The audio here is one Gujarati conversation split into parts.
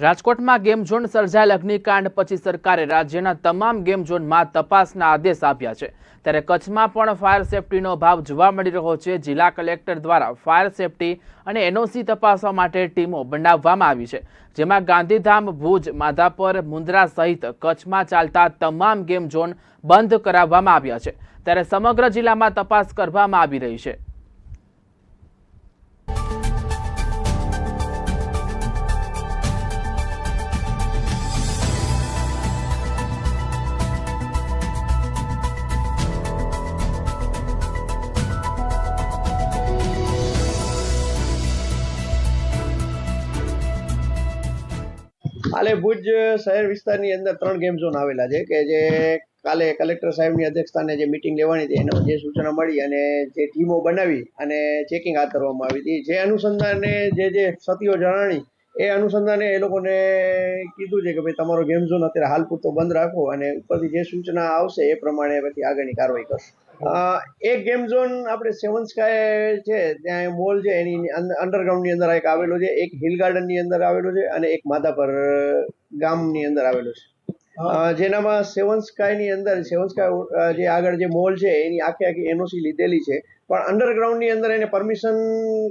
રાજકોટમાં ગેમ ઝોન સર્જાયેલ અગ્નિકાંડ પછી સરકારે રાજ્યના તમામ ગેમ ઝોનમાં તપાસના આદેશ આપ્યા છે. ત્યારે કચ્છમાં પણ ફાયર સેફટીનો અભાવ જોવા મળી રહ્યો છે. જિલ્લા કલેક્ટર દ્વારા ફાયર સેફટી અને એનઓસી તપાસવા માટે ટીમો બનાવવામાં આવી છે. જેમાં ગાંધીધામ, ભુજ, માધાપર મુન્દ્રા સહિત કચ્છમાં ચાલતા તમામ ગેમ ઝોન બંધ કરાવવામાં આવ્યા છે. ત્યારે સમગ્ર જિલ્લામાં તપાસ કરવામાં આવી રહી છે. હાલે ભુજ શહેર વિસ્તારની અંદર ત્રણ ગેમ ઝોન આવેલા છે, કે જે કાલે કલેક્ટર સાહેબની અધ્યક્ષતાને જે મિટિંગ લેવાની હતી, એનો જે સૂચના મળી અને જે ટીમો બનાવી અને ચેકિંગ હાથ ધરવામાં આવી હતી. જે અનુસંધાને જે જે સતીઓ જણાણી, એ અનુસંધાને એ લોકોને કીધું છે કે ભાઈ તમારો ગેમ ઝોન અત્યારે હાલ પૂરતો બંધ રાખો અને ઉપરથી જે સૂચના આવશે એ પ્રમાણે પછી આગળની કાર્યવાહી કરશું. એક ગેમ ઝોન આપણે સેવન સ્કાય છે ત્યાં મોલ છે એની અંડરગ્રાઉન્ડની અંદર એક આવેલો છે એક હિલ ગાર્ડનની અંદર આવેલો છે અને એક માધાપર ગામની અંદર આવેલો છે. જેનામાં સેવન સ્કાયની અંદર સેવન સ્કાય જે આગળ જે મોલ છે એની આખી આખી એનઓસી લીધેલી છે પણ અંડરગ્રાઉન્ડની અંદર એને પરમિશન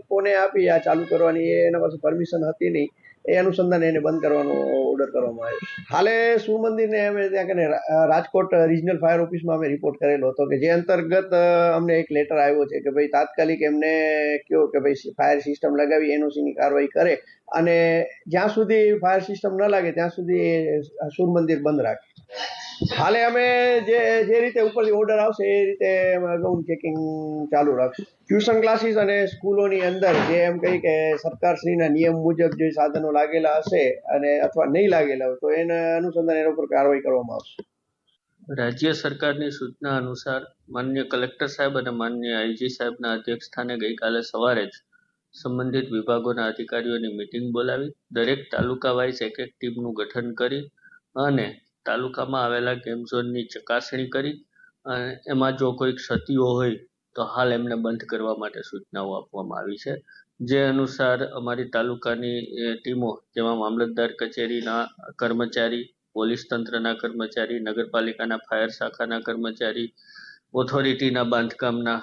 કોને આપી આ ચાલુ કરવાની એના પાસે પરમિશન હતી નહીં. એ અનુસંધાને એને બંધ કરવાનો ઓર્ડર કરવામાં આવ્યો. હાલે સૂર્ય મંદિરને અમે ત્યાં કને રાજકોટ રિજનલ ફાયર ઓફિસમાં અમે રિપોર્ટ કરેલો હતો કે જે અંતર્ગત અમને એક લેટર આવ્યો છે કે ભાઈ તાત્કાલિક એમને કયો કે ભાઈ ફાયર સિસ્ટમ લગાવી એનઓસીની કાર્યવાહી કરે અને જ્યાં સુધી ફાયર સિસ્ટમ ન લાગે, ત્યાં સુધી સૂર્ય મંદિર બંધ રાખે. હાલે અમે જે જે રીતે ઉપરથી ઓર્ડર આવશે એ રીતે અમે અગાઉનું ચેકિંગ ચાલુ રાખશું. ટ્યુશન ક્લાસીસ અને સ્કૂલોની અંદર જે એમ કહી કે સરકારશ્રીના નિયમ મુજબ જે સાધનો લાગેલા હશે અને અથવા નહીં લાગેલા હોય તો એના અનુસંધાન એના ઉપર કાર્યવાહી કરવામાં આવશે. રાજ્ય સરકારની સૂચના અનુસાર માન્ય કલેક્ટર સાહેબ અને માન્ય આઈજી સાહેબના અધ્યક્ષ સ્થાને ગઈકાલે સવારે જ સંબંધિત વિભાગોના અધિકારીઓની મિટિંગ બોલાવી દરેક તાલુકા વાઇઝ એક એક ટીમનું ગઠન કરી અને તાલુકામાં આવેલા ગેમ ઝોનની ચકાસણી કરી અને એમાં જો કોઈ ક્ષતિઓ હોય તો હાલ એમને બંધ કરવા માટે સૂચનાઓ આપવામાં આવી છે. જે અનુસાર અમારી તાલુકાની ટીમો જેમાં મામલતદાર કચેરીના કર્મચારી, પોલીસ તંત્રના કર્મચારી, નગરપાલિકાના ફાયર શાખાના કર્મચારી ઓથોરિટીના બાંધકામના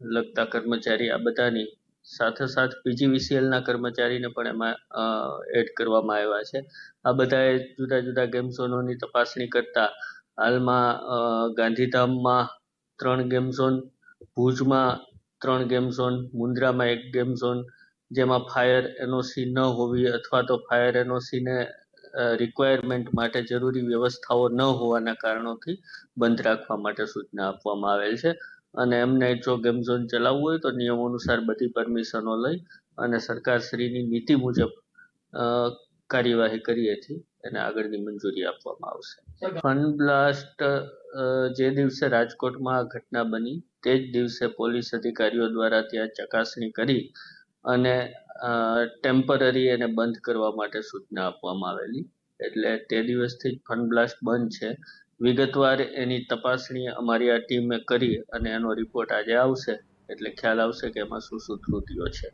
લગતા કર્મચારી આ બધાની સાથે સાથ પીજીવીસીએલના કર્મચારીને પણ એમાં એડ કરવામાં આવ્યા છે. આ બધાએ જુદા જુદા ગેમ ઝોનોની તપાસણી કરતા હાલમાં ગાંધીધામમાં ત્રણ ગેમ ઝોન ભુજમાં ત્રણ ગેમ ઝોન મુન્દ્રામાં એક ગેમ ઝોન જેમાં ફાયર એનઓસી ન હોવી અથવા તો ફાયર એનઓસીને રિક્વાયરમેન્ટ માટે જરૂરી વ્યવસ્થાઓ ન હોવાના કારણોથી બંધ રાખવા માટે સૂચના આપવામાં આવેલ છે. અને એમને જો ગેમ ઝોન ચલાવવું હોય તો નિયમો અનુસાર બધી પરમિશનો લઈ અને સરકારશ્રીની નીતિ મુજબ કાર્યવાહી છીએ એને આગળની મંજૂરી આપવામાં આવશે. ફન બ્લાસ્ટ જે દિવસે રાજકોટમાં આ ઘટના બની તે જ દિવસે પોલીસ અધિકારીઓ દ્વારા ત્યાં ચકાસણી કરી અને ટેમ્પરરી એને બંધ કરવા માટે સૂચના આપવામાં આવેલી. એટલે તે દિવસથી જ ફન બ્લાસ્ટ બંધ છે. વિગતવાર એની તપાસણી અમારી આ ટીમે કરી અને એનો રિપોર્ટ આજે આવશે. એટલે ખ્યાલ આવશે કે એમાં શું શું ત્રુટીઓ છે.